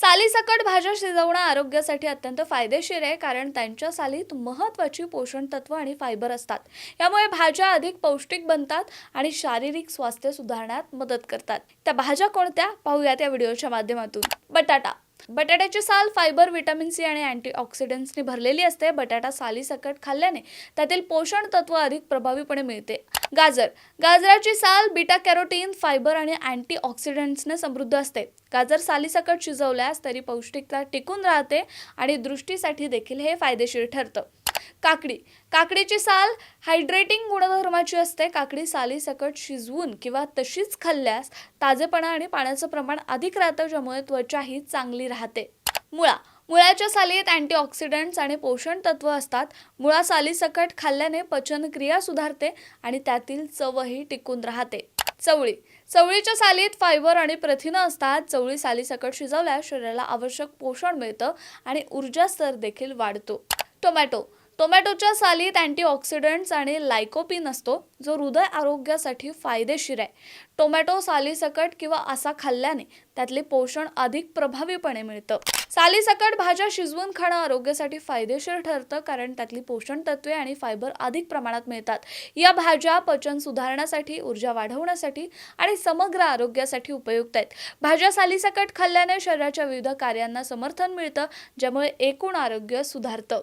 सालीसकट भाज्या शिजवणं आरोग्यासाठी अत्यंत फायदेशीर आहे कारण त्यांच्या सालीत महत्त्वाची पोषण तत्व आणि फायबर असतात. यामुळे भाज्या अधिक पौष्टिक बनतात आणि शारीरिक स्वास्थ्य सुधारण्यात मदत करतात. त्या भाज्या कोणत्या? पाहूयात या व्हिडिओच्या माध्यमातून. बटाटा. बटाट्याची साल फायबर व्हिटॅमिन सी आणि अँटीऑक्सिडंट्सनी भरलेली असते. बटाटा सालीसकट खाल्ल्याने त्यातील पोषण तत्व अधिक प्रभावीपणे मिळते. गाजर. गाजराची साल बीटा कॅरोटीन फायबर आणि अँटीऑक्सिडंट्सने समृद्ध असते. गाजर सालीसकट शिजवल्यास तरी पौष्टिकता टिकून राहते आणि दृष्टीसाठी देखील हे फायदेशीर ठरतं. काकडी. काकडीची साल हायड्रेटिंग गुणधर्माची असते. काकडी सालीसकट शिजवून किंवा तशीच खाल्ल्यास ताजेपणा आणि पाण्याचं प्रमाण अधिक राहतं ज्यामुळे त्वचाही चांगली राहते. मुळा. मुळाच्या सालीत अँटीऑक्सिडंट्स आणि पोषण तत्व असतात. मुळा सालीसकट खाल्ल्याने पचनक्रिया सुधारते आणि त्यातील चवही टिकून राहते. चवळी. चवळीच्या सालीत फायबर आणि प्रथिनं असतात. चवळी सालीसकट शिजवल्यास शरीराला आवश्यक पोषण मिळतं आणि ऊर्जा स्तर देखील वाढतो. टोमॅटो. टोमॅटोच्या सालीत अँटीऑक्सिडंट्स आणि लायकोपिन असतो जो हृदय आरोग्यासाठी फायदेशीर आहे. टोमॅटो सालीसकट किंवा असा खाल्ल्याने त्यातले पोषण अधिक प्रभावीपणे मिळतं. सालीसकट भाज्या शिजवून खाणं आरोग्यासाठी फायदेशीर ठरतं कारण त्यातली पोषण तत्वे आणि फायबर अधिक प्रमाणात मिळतात. या भाज्या पचन सुधारण्यासाठी ऊर्जा वाढवण्यासाठी आणि समग्र आरोग्यासाठी उपयुक्त आहेत. भाज्या सालीसकट खाल्ल्याने शरीराच्या विविध कार्यांना समर्थन मिळतं ज्यामुळे एकूण आरोग्य सुधारतं.